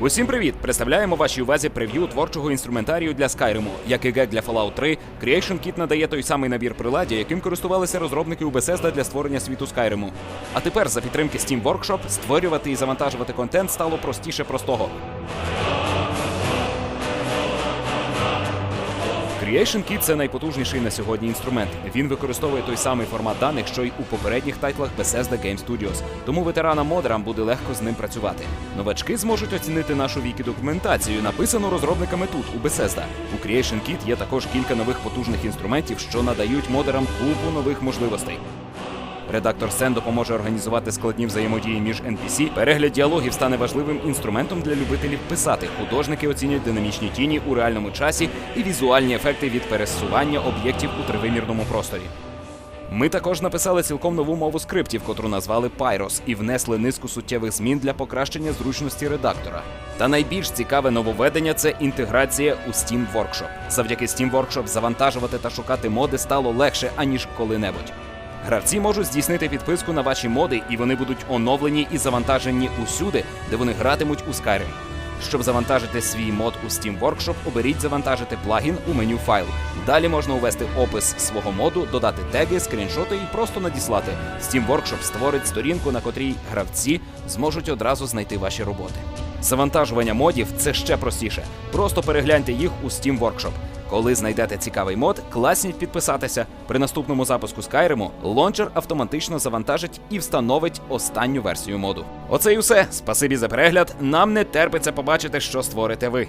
Усім привіт! Представляємо вашій увазі прев'ю творчого інструментарію для Skyrim. Як і гек для Fallout 3, Creation Kit надає той самий набір приладдя, яким користувалися розробники у Bethesda для створення світу Skyrim. А тепер за підтримки Steam Workshop створювати і завантажувати контент стало простіше простого. Creation Kit – це найпотужніший на сьогодні інструмент. Він використовує той самий формат даних, що й у попередніх тайтлах Bethesda Game Studios. Тому ветеранам-модерам буде легко з ним працювати. Новачки зможуть оцінити нашу вікі-документацію, написану розробниками тут, у Bethesda. У Creation Kit є також кілька нових потужних інструментів, що надають модерам купу нових можливостей. Редактор Сен допоможе організувати складні взаємодії між NPC. Перегляд діалогів стане важливим інструментом для любителів писати. Художники оцінять динамічні тіні у реальному часі і візуальні ефекти від пересування об'єктів у тривимірному просторі. Ми також написали цілком нову мову скриптів, котру назвали Pyros, і внесли низку суттєвих змін для покращення зручності редактора. Та найбільш цікаве нововведення це інтеграція у Steam Workshop. Завдяки Steam Workshop завантажувати та шукати моди стало легше аніж коли-небудь. Гравці можуть здійснити підписку на ваші моди, і вони будуть оновлені і завантажені усюди, де вони гратимуть у Skyrim. Щоб завантажити свій мод у Steam Workshop, оберіть завантажити плагін у меню файл. Далі можна увести опис свого моду, додати теги, скріншоти і просто надіслати. Steam Workshop створить сторінку, на котрій гравці зможуть одразу знайти ваші роботи. Завантажування модів це ще простіше. Просто перегляньте їх у Steam Workshop. Коли знайдете цікавий мод, класніть підписатися. При наступному запуску Skyrim лончер автоматично завантажить і встановить останню версію моду. Оце й все. Спасибі за перегляд. Нам не терпиться побачити, що створите ви.